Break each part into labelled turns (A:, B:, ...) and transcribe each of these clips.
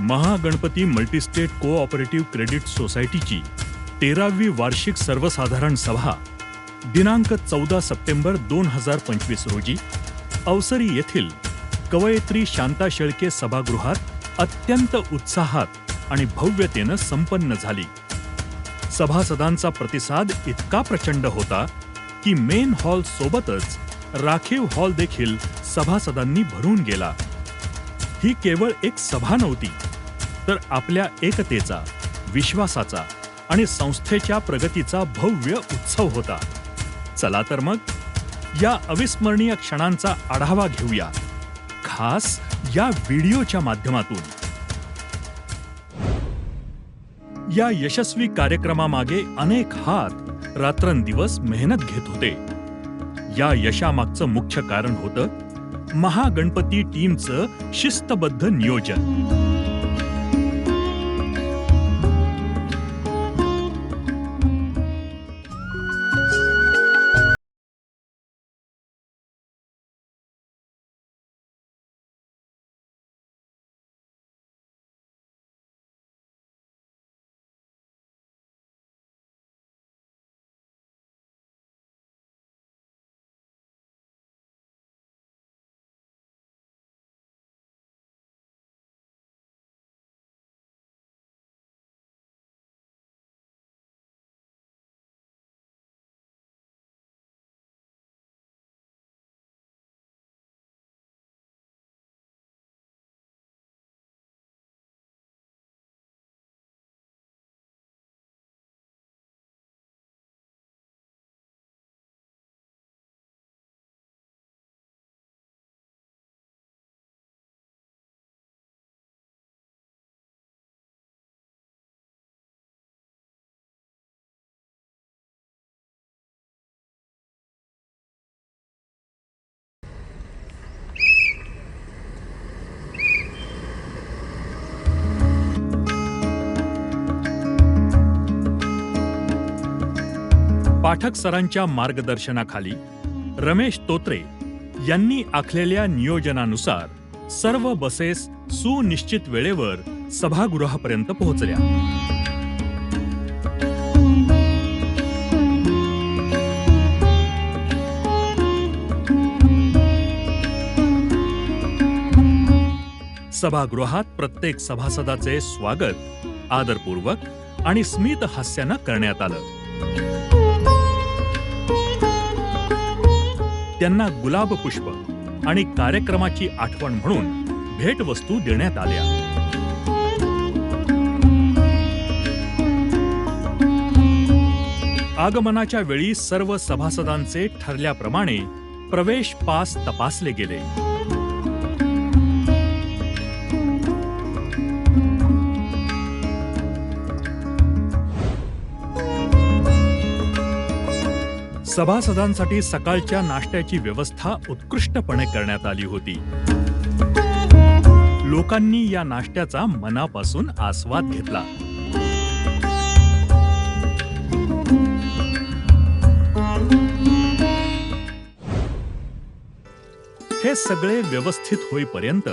A: Mahaganpati multistate cooperative credit सोसायटीची तेरावी वार्षिक सर्वसाधारण सभा दिनांक चौदा सप्टेंबर दोन हजार पंचवीस रोजी अवसरी येथील कवयित्री शांता शेळके सभागृहात अत्यंत उत्साहात आणि भव्यतेनं संपन्न झाली. सभासदांचा प्रतिसाद इतका प्रचंड होता की मेन हॉल सोबतच राखीव हॉल देखील सभासदांनी भरून गेला. ही केवळ एक सभा नव्हती तर आपल्या एकतेचा विश्वासाचा आणि संस्थेच्या प्रगतीचा भव्य उत्सव होता. चला तर मग या अविस्मरणीय क्षणांचा आढावा घेऊया खास या व्हिडिओच्या माध्यमातून. या यशस्वी कार्यक्रमामागे अनेक हात रात्रंदिवस मेहनत घेत होते. या यशामागचं मुख्य कारण होतं महागणपती टीमचं शिस्तबद्ध नियोजन. पाठक सरांच्या मार्गदर्शनाखाली रमेश तोत्रे यांनी आखलेल्या नियोजनानुसार सर्व बसेस सुनिश्चित वेळेवर सभागृहापर्यंत पोहोचल्या. सभागृहात प्रत्येक सभासदाचे स्वागत आदरपूर्वक आणि स्मित हास्यानं करण्यात आलं. त्यांना गुलाब पुष्प आणि कार्यक्रमाची आठवण म्हणून भेटवस्तू देण्यात आल्या. आगमनाच्या वेळी सर्व सभासदांचे ठरल्याप्रमाणे प्रवेश पास तपासले गेले. सभासदांसाठी सकाळच्या नाश्त्याची व्यवस्था उत्कृष्टपणे करण्यात आली होती. लोकांनी या नाश्त्याचा मनापासून आस्वाद घेतला. हे सगळे व्यवस्थित होईपर्यंत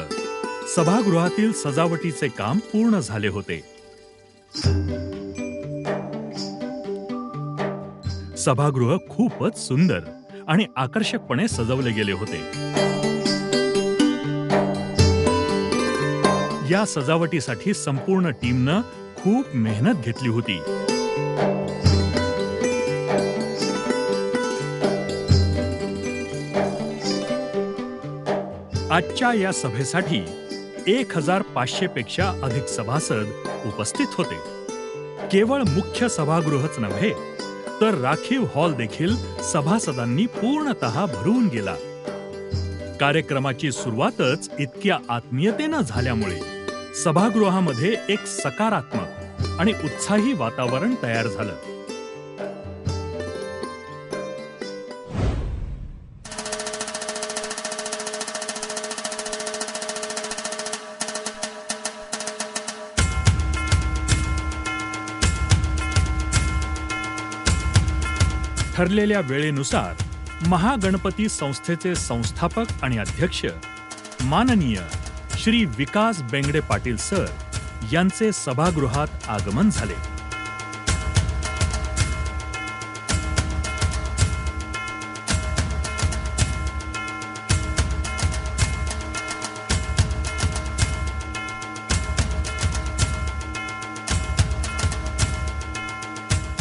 A: सभागृहातील सजावटीचे काम पूर्ण झाले होते. सभागृह खूपच सुंदर आणि आकर्षकपणे सजवले गेले होते. या सजावटीसाठी संपूर्ण टीमनं खूप मेहनत घेतली होती. आजच्या या सभेसाठी एक हजार पाचशे पेक्षा अधिक सभासद उपस्थित होते. केवळ मुख्य सभागृहच नव्हे तर राखीव हॉल देखील सभासदांनी पूर्णतः भरून गेला. कार्यक्रमाची सुरुवातच इतक्या आत्मीयतेनं झाल्यामुळे सभागृहामध्ये एक सकारात्मक आणि उत्साही वातावरण तयार झालं. ठरलेल्या वेळेनुसार महागणपती संस्थेचे संस्थापक आणि अध्यक्ष माननीय श्री विकास बेंगडे पाटील सर यांचे सभागृहात आगमन झाले.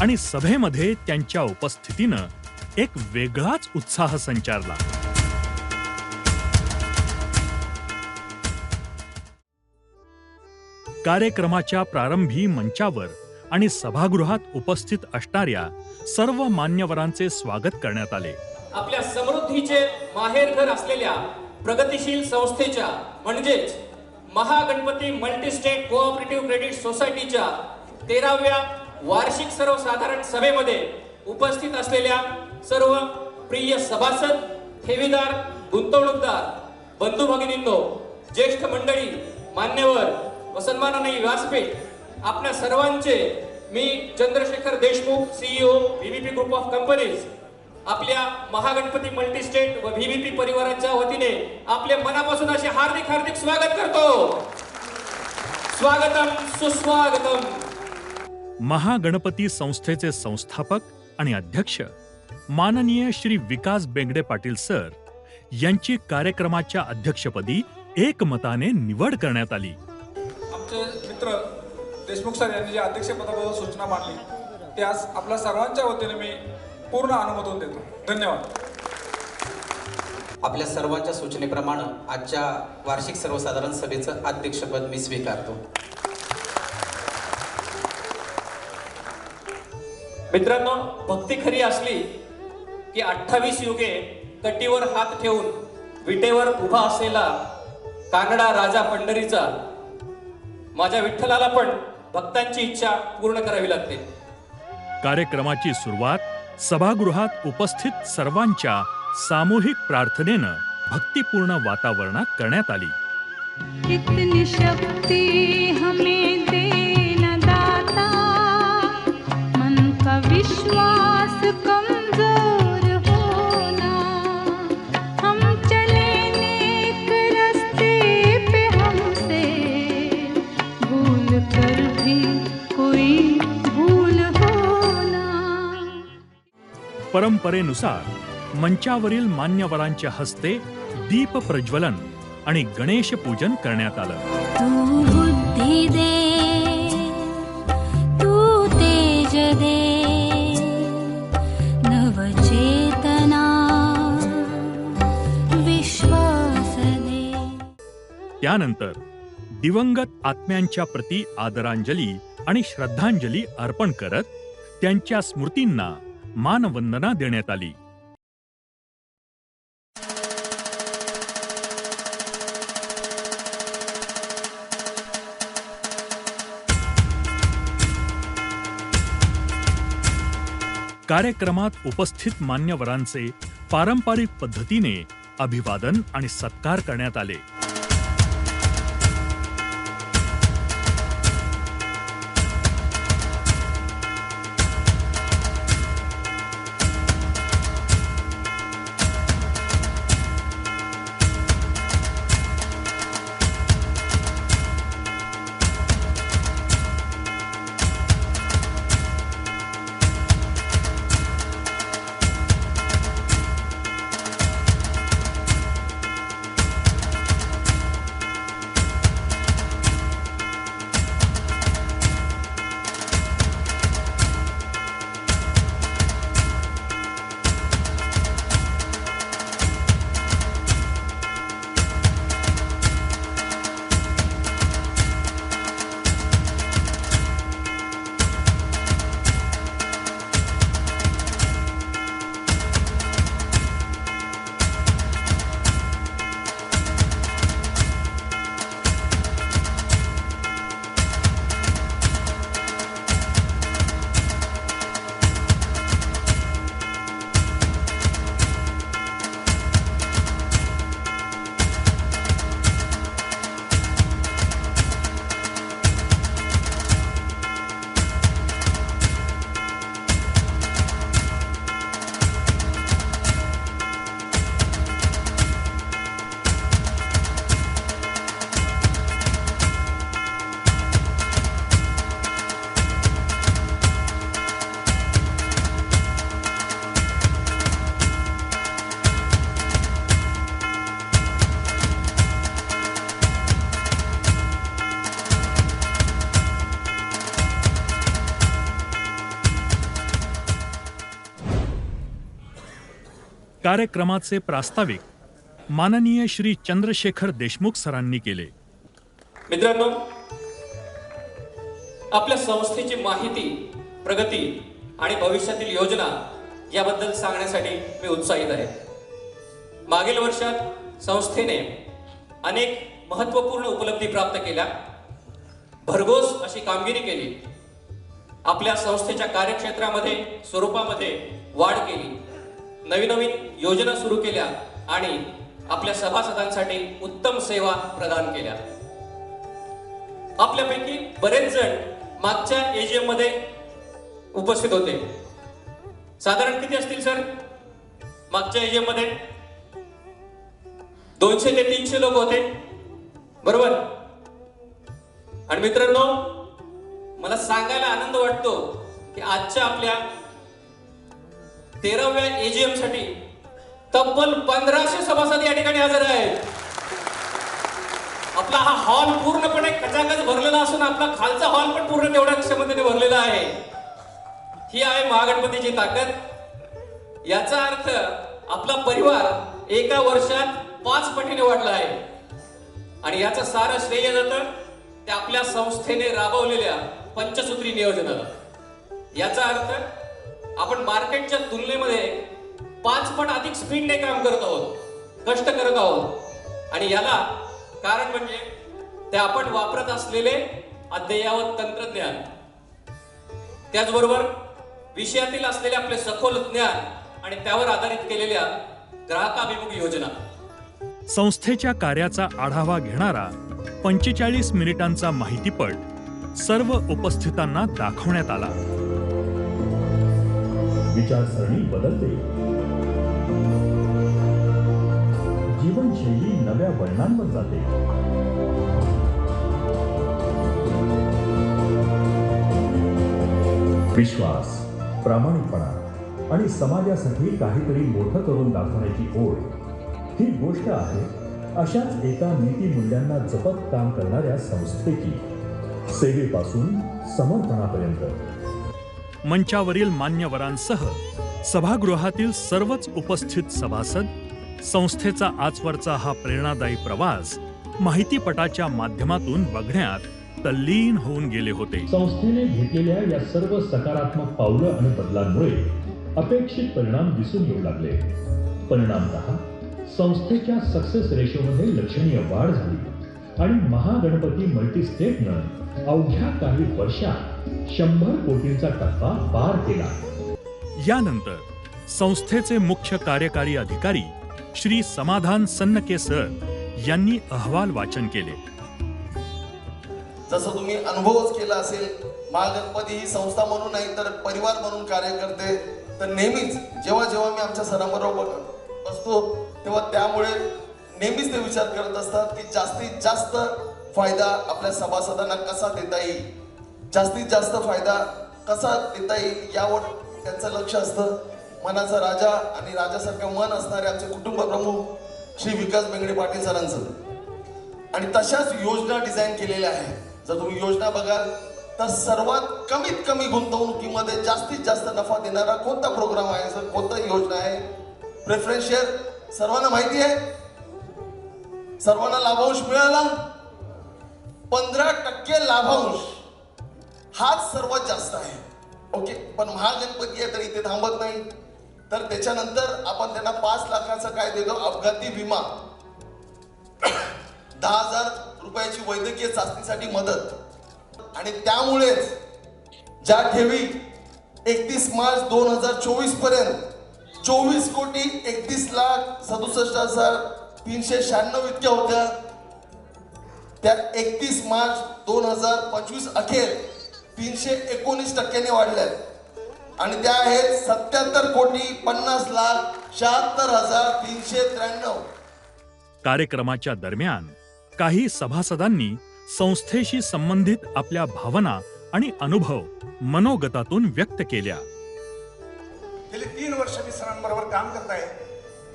A: आणि सभेमध्ये त्यांच्या उपस्थितीनं एक वेगळाच उत्साह संचारला. कार्यक्रमाच्या प्रारंभी मंचावर आणि सभागृहात उपस्थित असणाऱ्या सर्व मान्यवरांचे स्वागत करण्यात आले.
B: आपल्या समृद्धीचे माहेरघर असलेल्या प्रगतीशील संस्थेच्या म्हणजेच महागणपती मल्टीस्टेट कोऑपरेटिव्ह क्रेडिट सोसायटीच्या तेराव्या वार्षिक सर्वसाधारण सभेमध्ये उपस्थित असलेल्या सर्व प्रिय सभासद ठेवीदार गुंतवणूकदार बंधू भगिनींनो ज्येष्ठ मंडळी मान्यवर व सन्माननीय व्यासपीठ आपल्या सर्वांचे मी Chandrashekhar Deshmukh CEO VVP group of companies आपल्या महागणपती मल्टीस्टेट व व्हीव्हीपी परिवाराच्या वतीने आपले मनापासून असे हार्दिक हार्दिक स्वागत करतो. स्वागतम सुस्वागतम.
A: महागणपती संस्थेचे संस्थापक आणि अध्यक्ष माननीय श्री विकास बेंगडे पाटील सर यांची कार्यक्रमाच्या अध्यक्षपदी एकमताने निवड करण्यात आली.
C: आमचे मित्र देशमुख सर यांनी जे अध्यक्षपदाबद्दल सूचना मांडली त्यास आपल्या सर्वांच्या वतीने मी पूर्ण अनुमोदन देतो. धन्यवाद.
D: आपल्या सर्वांच्या सूचनेप्रमाणे आजच्या वार्षिक सर्वसाधारण सभेचं अध्यक्षपद मी स्वीकारतो.
B: मित्रांनो भक्ती खरी असली की अठ्ठावीस युगे कटीवर हात ठेवून विटेवर उभा असलेला कानडा राजा पंढरीचा माझ्या विठ्ठलाला पण भक्तांची इच्छा पूर्ण करावी लागते.
A: कार्यक्रमाची सुरुवात सभागृहात उपस्थित सर्वांच्या सामूहिक प्रार्थनेनं भक्तिपूर्ण वातावरणात करण्यात आली.
E: कितनी शक्ति हमें देना
A: परंपरेनुसार मंचावरील मान्यवरांच्या हस्ते दीप प्रज्वलन आणि गणेश पूजन करण्यात आलं. त्यानंतर दिवंगत आत्म्यांच्या प्रती आदरांजली आणि श्रद्धांजली अर्पण करत त्यांच्या स्मृतींना मानवंदना देण्यात आली. कार्यक्रमात उपस्थित मान्यवरांचे पारंपरिक पद्धतीने अभिवादन आणि सत्कार करण्यात आले. कार्यक्रमाचे प्रास्ताविक माननीय श्री चंद्रशेखर देशमुख सरांनी केले.
B: मित्रांनो आपल्या संस्थेची माहिती प्रगती आणि भविष्यातील योजना याबद्दल सांगण्यासाठी मी उत्साहित आहे. मागील वर्षात संस्थेने अनेक महत्त्वपूर्ण उपलब्धी प्राप्त केल्या. भरघोस अशी कामगिरी केली. आपल्या संस्थेच्या कार्यक्षेत्रामध्ये स्वरूपामध्ये वाढ केली. नवीन नवीन योजना सुरू केल्या आणि आपल्या सभासदांसाठी उत्तम सेवा प्रदान केल्या. आपल्यापैकी बरेच जण मागच्या एजीएममध्ये उपस्थित होते. साधारण किती असतील सर? मागच्या एजीएममध्ये? दोनशे ते तीनशे लोक होते. बरोबर? आणि मित्रांनो मला सांगायला आनंद वाटतो की आजच्या आपल्या तेराव्या एजीएमसाठी तब्बल पंधराशे सभासद या ठिकाणी हजर आहेत. आपला हा हॉल पूर्णपणे खचाखच भरलेला असून आपला खालचा हॉल पण पूर्ण तेवढ्या क्षमतेने भरलेला आहे. ही आहे महागणपतीची ताकद. याचा अर्थ आपला परिवार एका वर्षात पाच पटीने वाढला आहे. आणि याचं सारं श्रेय जातं ते आपल्या संस्थेने राबवलेल्या पंचसूत्री नियोजनाला. याचा अर्थ आपण मार्केटच्या तुलनेमध्ये पाच पट अधिक स्पीडने काम करत आहोत कष्ट करत आहोत. आणि याला कारण म्हणजे ते आपण वापरत असलेले अद्ययावत तंत्रज्ञान. त्याचबरोबर विषयातील असलेले आपले सखोल ज्ञान आणि त्यावर आधारित केलेल्या ग्राहकाभिमुख योजना.
A: संस्थेच्या कार्याचा आढावा घेणारा पंचेचाळीस मिनिटांचा माहितीपट सर्व उपस्थितांना दाखवण्यात आला.
F: विचारसरणी बदलते. जीवनशैली नव्या वळणांवर जाते. विश्वास प्रामाणिकपणा आणि समाजासाठी काहीतरी मोठं करून दाखवण्याची ओढ ही गोष्ट आहे अशाच एका नीतीमूल्यांना जपत काम करणाऱ्या संस्थेची सेवेपासून समर्पणापर्यंत
A: मंचावरील मान्यवरांसह सभागृहातील सर्वच उपस्थित सभासद संस्थेचा आजवरचा हा प्रेरणादायी प्रवास माहितीपटाच्या माध्यमातून बघण्यात तल्लीन होऊन गेले होते.
F: संस्थेने घेतलेल्या या सर्व सकारात्मक पावलं आणि बदलांमुळे अपेक्षित परिणाम दिसून येऊ लागले. परिणामत संस्थेच्या सक्सेस रेशोमध्ये लक्षणीय वाढ झाली आणि महागणपती मल्टीस्टेटनं अवघ्या काही वर्षात शंभर कोटींचा टप्पा पार केला.
A: यानंतर संस्थेचे मुख्य कार्यकारी अधिकारी श्री समाधान सन्नके सर यांनी अहवाल वाचन केले.
G: जसं तुम्ही अनुभवच केला असेल महागणपती ही संस्था म्हणून नाही तर परिवार म्हणून कार्य करते. तर नेहमीच जेव्हा जेव्हा मी आमच्या सरांबरोबर बसतो तेव्हा त्यामुळे नेहमीच ते विचार करत असतात की जास्तीत जास्त फायदा आपल्या सभासदांना कसा देता येईल? जास्तीत जास्त फायदा कसा देता येईल यावर त्यांचं लक्ष असतं. मनाचा राजा आणि राजासारखं मन असणारे आमचे कुटुंब प्रमुख श्री विकास बेंगडे पाटील सरांचं. आणि तशाच योजना डिझाईन केलेल्या आहेत. जर तुम्ही योजना बघाल तर सर्वात कमीत कमी गुंतवणुकीमध्ये जास्तीत जास्त नफा देणारा कोणता प्रोग्राम आहे? सर कोणता योजना आहे? प्रेफरन्स शेअर सर्वांना माहिती आहे? सर्वांना लाभांश मिळाला? पंधरा टक्के लाभांश. हाच सर्वात जास्त आहे. ओके पण महागणपती आहे तर इथे थांबत नाही. तर त्याच्यानंतर आपण त्यांना पाच लाखाचा काय देतो? अपघाती विमा. दहा हजार रुपयाची वैद्यकीय चाचणीसाठी मदत. आणि त्यामुळेच ज्या ठेवी एकतीस मार्च दोन हजार चोवीसपर्यंत चोवीस कोटी एकतीस लाख सदुसष्ट हजार तीनशे शहाण्णव इतक्या होत्या. त्या एकतीस मार्च दोन हजार पंचवीस अखेर तीनशे एकोणीस टक्क्याने वाढल्यात. आणि त्या आहेत सत्याहत्तर कोटी पन्नास लाख शहात्तर हजार तीनशे त्र्याण्णव.
A: कार्यक्रमाच्या दरम्यान काही सभासदांनी संस्थेशी संबंधित आपल्या भावना आणि अनुभव मनोगतातून व्यक्त केल्या.
H: गेली तीन वर्ष मी सरांबरोबर काम करत आहे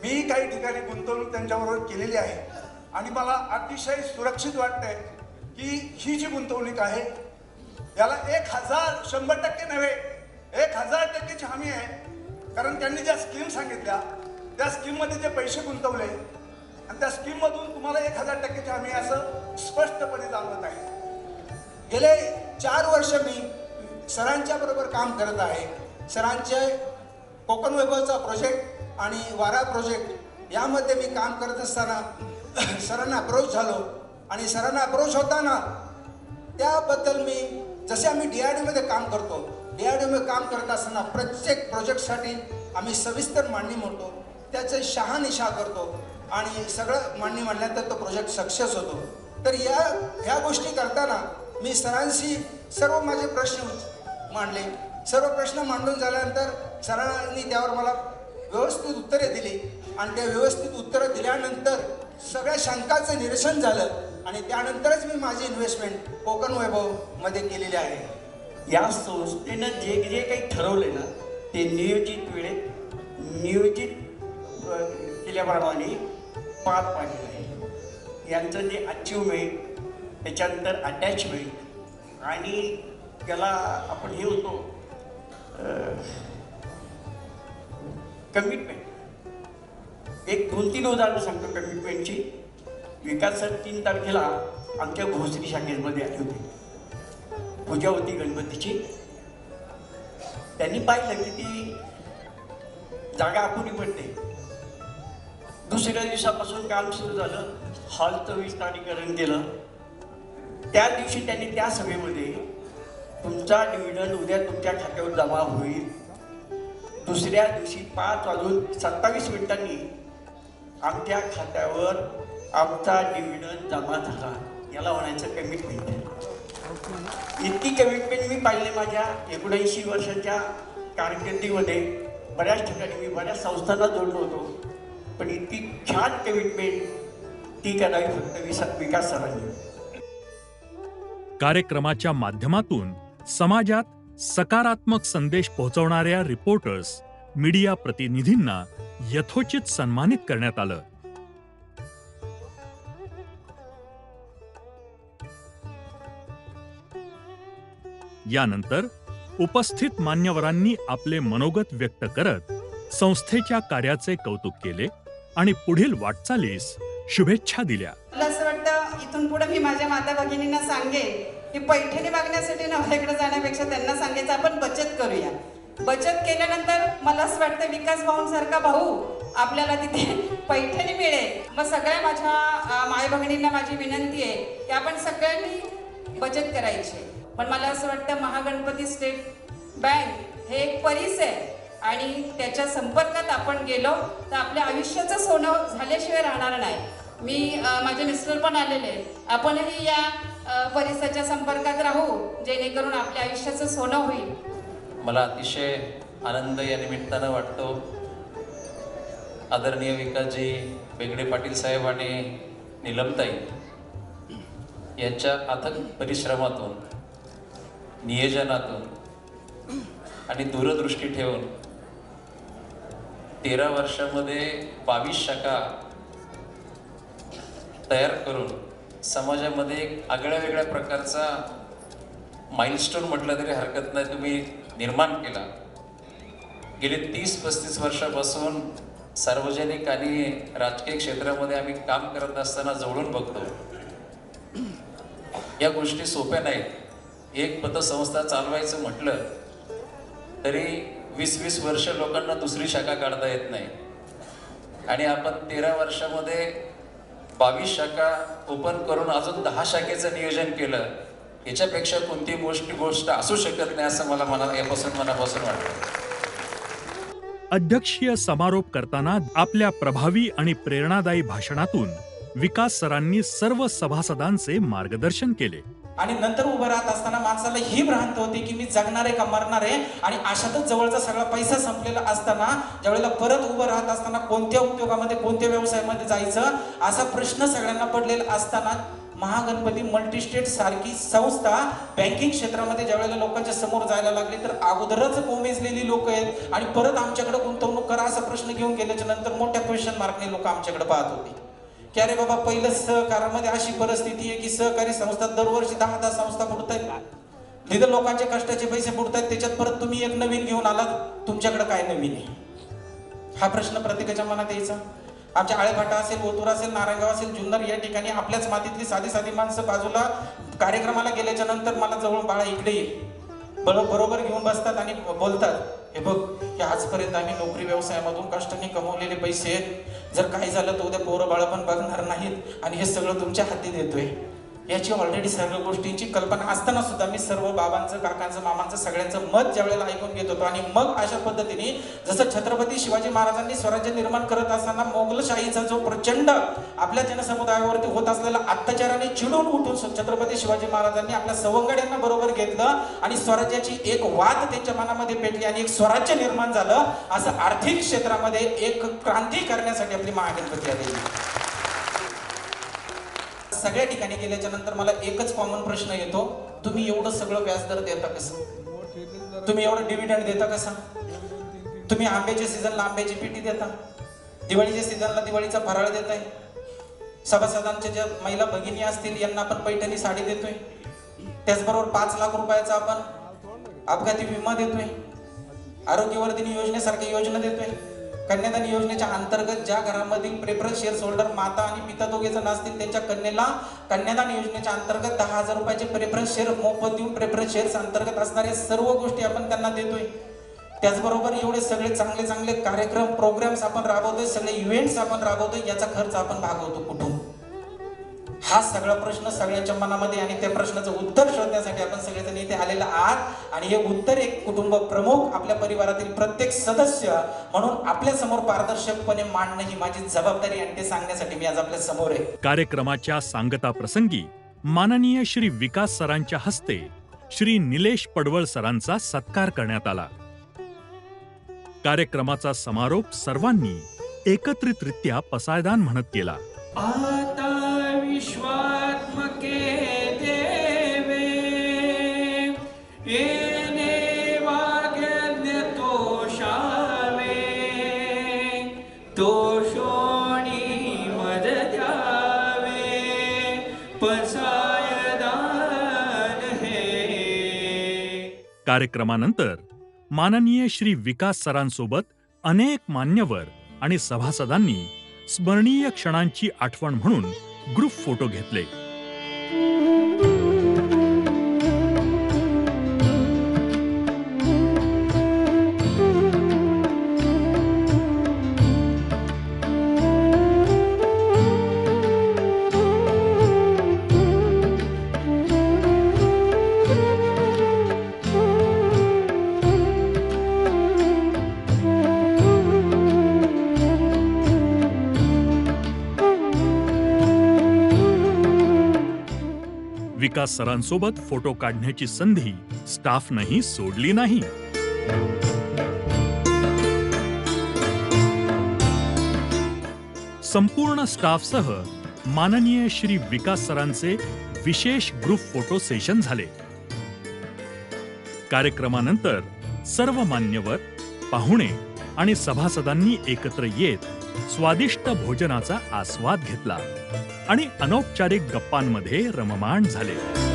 H: मी काही ठिकाणी गुंतवणूक त्यांच्याबरोबर केलेली आहे. आणि मला अतिशय सुरक्षित वाटतंय की ही जी गुंतवणूक आहे याला एक हजार शंभर टक्के नव्हे एक हजार टक्केची हमी आहे. कारण त्यांनी ज्या स्कीम सांगितल्या त्या स्कीममध्ये जे पैसे गुंतवले आणि त्या स्कीममधून तुम्हाला एक हजार टक्केची हमी असं स्पष्टपणे जाणवत आहे. गेले चार वर्ष मी सरांच्या बरोबर काम करत आहे. सरांचे कोकण वैभवचा प्रोजेक्ट आणि वारा प्रोजेक्ट यामध्ये मी काम करत असताना सरांना अप्रोच झालो. आणि सरांना अप्रोच होताना त्याबद्दल मी जसे आम्ही डी आर डीमध्ये काम करतो डी आर डीमध्ये काम करत असताना प्रत्येक प्रोजेक्टसाठी आम्ही सविस्तर मांडणी म्हणतो त्याचं शहानिशा करतो आणि सगळं मांडणी मांडल्यानंतर तो प्रोजेक्ट सक्सेस होतो. तर या ह्या गोष्टी करताना मी सरांशी सर्व माझे प्रश्न मांडले. सर्व प्रश्न मांडून झाल्यानंतर सरांनी त्यावर मला व्यवस्थित उत्तरे दिली आणि त्या व्यवस्थित उत्तरं दिल्यानंतर सगळ्या शंकाचं निरसन झालं. आणि त्यानंतरच मी माझी इन्व्हेस्टमेंट कोकण वैभवमध्ये केलेली आहे.
I: या संस्थेनं जे जे काही ठरवले ना ते नियोजित वेळेत नियोजित केल्याप्रमाणे पार पाडलेलं आहे. यांचं जे अचिव्हमेंट त्याच्यानंतर अटॅचमेंट आणि त्याला आपण हे होतो कमिटमेंट एक दोन तीन उदाहरणं सांगतो कमिटमेंटची विकास सर तीन तारखेला आमच्या भोसरी शाखेमध्ये आले होते. पूजा होती गणपतीची. त्यांनी पाहिलं की ती जागा आखुनी पडते. दुसऱ्या दिवसापासून काम सुरू झालं. हॉलचं विस्तारीकरण केलं. त्या दिवशी त्यांनी त्या सभेमध्ये तुमचा डिव्हिडंड उद्या तुमच्या खात्यावर जमा होईल. दुसऱ्या दिवशी पाच वाजून सत्तावीस मिनिटांनी आमच्या खात्यावर आमचा डिव्हिडंड जमा झाला. याला म्हणायचं कमिटमेंट इतकी कमिटमेंट मी पाहिले माझ्या एकोणऐंशी वर्षाच्या कारकिर्दीमध्ये. बऱ्याच ठिकाणी मी बऱ्याच संस्थांना जोडलो होतो. पण इतकी छान कमिटमेंट ती करावी फक्त विसा विकास सरांनी.
A: कार्यक्रमाच्या माध्यमातून समाजात सकारात्मक संदेश पोहोचवणाऱ्या रिपोर्टर्स मीडिया प्रतिनिधींना यथोचित सन्मानित करण्यात आलं. यानंतर उपस्थित मान्यवरांनी आपले मनोगत व्यक्त करत संस्थेच्या कार्याचे कौतुक केले आणि पुढील वाटचालीस शुभेच्छा दिल्या.
J: मला असं वाटतं इथून पुढे मी माझ्या माता भगिनींना सांगेन की पैठणी मागण्यासाठी नवऱ्याकडे जाण्यापेक्षा त्यांना सांगायचं आपण बचत करूया. बचत केल्यानंतर मला असं वाटतं विकास भाऊंसारखा भाऊ आपल्याला तिथे पैठणी मिळेल. मग सगळ्या माझ्या माय भगिनींना माझी विनंती आहे की आपण सगळ्यांनी बचत करायची. पण मला असं वाटतं महागणपती स्टेट बँक हे एक परीस आहे. आणि त्याच्या संपर्कात आपण गेलो तर आपल्या आयुष्याचं सोनं झाल्याशिवाय राहणार नाही. मी माझे मिस्टर पण आलेले आहेत. आपणही या परिसराच्या संपर्कात राहू जेणेकरून आपल्या आयुष्याचं सोनं होईल.
K: मला अतिशय आनंद या निमित्तानं वाटतो. आदरणीय विकासजी बेगडे पाटील साहेब आणि निलमताई यांच्या अथक परिश्रमातून नियोजनातून आणि दूरदृष्टी ठेवून तेरा वर्षामध्ये बावीस शाखा तयार करून समाजामध्ये एक आगळ्या वेगळ्या प्रकारचा माइलस्टोन म्हटलं तरी हरकत नाही. तुम्ही निर्माण केला. गेले तीस पस्तीस वर्षापासून सार्वजनिक आणि राजकीय क्षेत्रामध्ये आम्ही काम करत असताना जवळून बघतो. या गोष्टी सोप्या नाहीत. एक पतसंस्था चालवायचं म्हटलं तरी वीस वीस वर्ष लोकांना दुसरी शाखा काढता येत नाही. आणि आपण तेरा वर्षामध्ये बावीस शाखा ओपन करून अजून दहा शाखेचं नियोजन केलं याच्यापेक्षा कोणती गोष्ट गोष्ट असू शकत नाही असं मला मना यापासून मनापासून वाटतं.
A: अध्यक्षीय समारोप करताना आपल्या प्रभावी आणि प्रेरणादायी भाषणातून विकास सरांनी सर्व सभासदांचे मार्गदर्शन केले.
L: आणि नंतर उभं राहत असताना माणसाला ही भ्रांत होती की मी जगणार आहे का मरणार आहे? आणि अशातच जवळचा सगळा पैसा संपलेला असताना ज्यावेळेला परत उभं राहत असताना कोणत्या उद्योगामध्ये कोणत्या व्यवसायामध्ये जायचं असा प्रश्न सगळ्यांना पडलेला असताना महागणपती मल्टीस्टेट सारखी संस्था बँकिंग क्षेत्रामध्ये ज्यावेळेला लोकांच्या समोर जायला लागली तर अगोदरच कोमेजलेली लोक आहेत. आणि परत आमच्याकडे गुंतवणूक करा असा प्रश्न घेऊन गेल्याच्यानंतर मोठ्या क्वेश्चन मार्कने लोक आमच्याकडे पाहत होती. की अरे बाबा पहिलं सहकारामध्ये अशी परिस्थिती आहे की सहकारी संस्था दरवर्षी दहा दहा संस्था बुडत आहेत तिथं लोकांचे कष्टाचे पैसे बुडतायत आहेत त्याच्यात परत तुम्ही एक नवीन घेऊन आलात तुमच्याकडे काय नवीन आहे? हा प्रश्न प्रत्येकाच्या मनात यायचा. आमच्या आळेभाटा असेल ओतूर असेल नारायणगाव असेल जुन्नर या ठिकाणी आपल्याच मातीतली साधी साधी माणसं बाजूला कार्यक्रमाला गेल्याच्यानंतर मला जवळ बाळा इकडे ये. बरोबर घेऊन बसतात आणि बोलतात. हे बघ हे आजपर्यंत आम्ही नोकरी व्यवसायामधून कष्टाने कमवलेले पैसे आहेत जर काही झालं तर उद्या पोरं बाळ पण बघणार नाहीत. आणि हे सगळं तुमच्या हाती देतोय. याची ऑलरेडी सर्व गोष्टींची कल्पना असताना सुद्धा मी सर्व बाबांचं काकांचं मामांचं सगळ्यांचं मत ज्या वेळेला ऐकून घेत होतो. आणि मग अशा पद्धतीने जसं छत्रपती शिवाजी महाराजांनी स्वराज्य निर्माण करत असताना मोगलशाहीचा जो प्रचंड आपल्या जनसमुदायावरती होत असलेला अत्याचाराने चिडून उठून छत्रपती शिवाजी महाराजांनी आपल्या सवंगड्यांना बरोबर घेतलं आणि स्वराज्याची एक वाद त्यांच्या मनामध्ये पेटली आणि एक स्वराज्य निर्माण झालं असं आर्थिक क्षेत्रामध्ये एक क्रांती करण्यासाठी आपली महागणपती आलेली. सगळ्या ठिकाणी गेल्याच्यानंतर मला एकच कॉमन प्रश्न येतो. तुम्ही एवढं सगळं व्याजदर देता कसं? तुम्ही एवढं डिव्हिडंड देता कसा? तुम्ही आंब्याच्या सीझनला आंब्याची पिटी देता. दिवाळीच्या सीझनला दिवाळीचा फराळ देताय. सभासदांच्या ज्या महिला भगिनी असतील यांना आपण पैठणी साडी देतोय. त्याचबरोबर पाच लाख रुपयाचा आपण अपघाती विमा देतोय. आरोग्यवर्धिनी योजनेसारख्या योजना देतोय. कन्यादान योजनेच्या अंतर्गत ज्या घरामधील प्रेफरन्स शेअर होल्डर माता आणि पिता दोघे जण असतील त्यांच्या कन्येला कन्यादान योजनेच्या अंतर्गत दहा हजार रुपयाचे प्रेफरन्स शेअर मोफत देऊन प्रेफरन्स शेअर्स अंतर्गत असणाऱ्या सर्व गोष्टी आपण त्यांना देतोय. त्याचबरोबर एवढे सगळे चांगले चांगले कार्यक्रम प्रोग्राम्स आपण राबवतोय सगळे इव्हेंट्स आपण राबवतोय याचा खर्च आपण भागवतो कुठून? हा सगळा प्रश्न सगळ्यांच्या मनामध्ये आणि त्या प्रश्नाचं उत्तर शोधण्यासाठी आपण सगळेजण इथे आलेले आहात. आणि हे उत्तर एक कुटुंब प्रमुख आपल्या परिवारातील प्रत्येक सदस्य म्हणून आपल्यासमोर पारदर्शकपणे मांडणं ही माझी जबाबदारी आणि ते सांगण्यासाठी मी आज आपल्यासमोर आहे.
A: कार्यक्रमाच्या सांगता प्रसंगी माननीय श्री विकास सरांच्या हस्ते श्री निलेश पडवळ सरांचा सत्कार करण्यात आला. कार्यक्रमाचा समारोप सर्वांनी एकत्रितरित्या पसायदान म्हणत केला.
M: आता विश्वात्मके देवे। येणे वाग्यज्ञ तोषावे तोषोणी मज द्यावे पसायदान हे।
A: कार्यक्रमानंतर माननीय श्री विकास सरांसोबत अनेक मान्यवर आणि सभासदांनी स्मरणीय क्षणांची आठवण म्हणून ग्रुप फोटो घेतले. विकास सरांसोबत फोटो काढण्याची संधी स्टाफनंही सोडली नाही. संपूर्ण स्टाफसह माननीय श्री विकास सरांचे विशेष ग्रुप फोटो सेशन झाले. कार्यक्रमानंतर सर्व मान्यवर पाहुणे आणि सभासदांनी एकत्र येत स्वादिष्ट भोजनाचा आस्वाद घेतला. आणि अनौपचारिक गप्पांमध्ये रममाण झाले.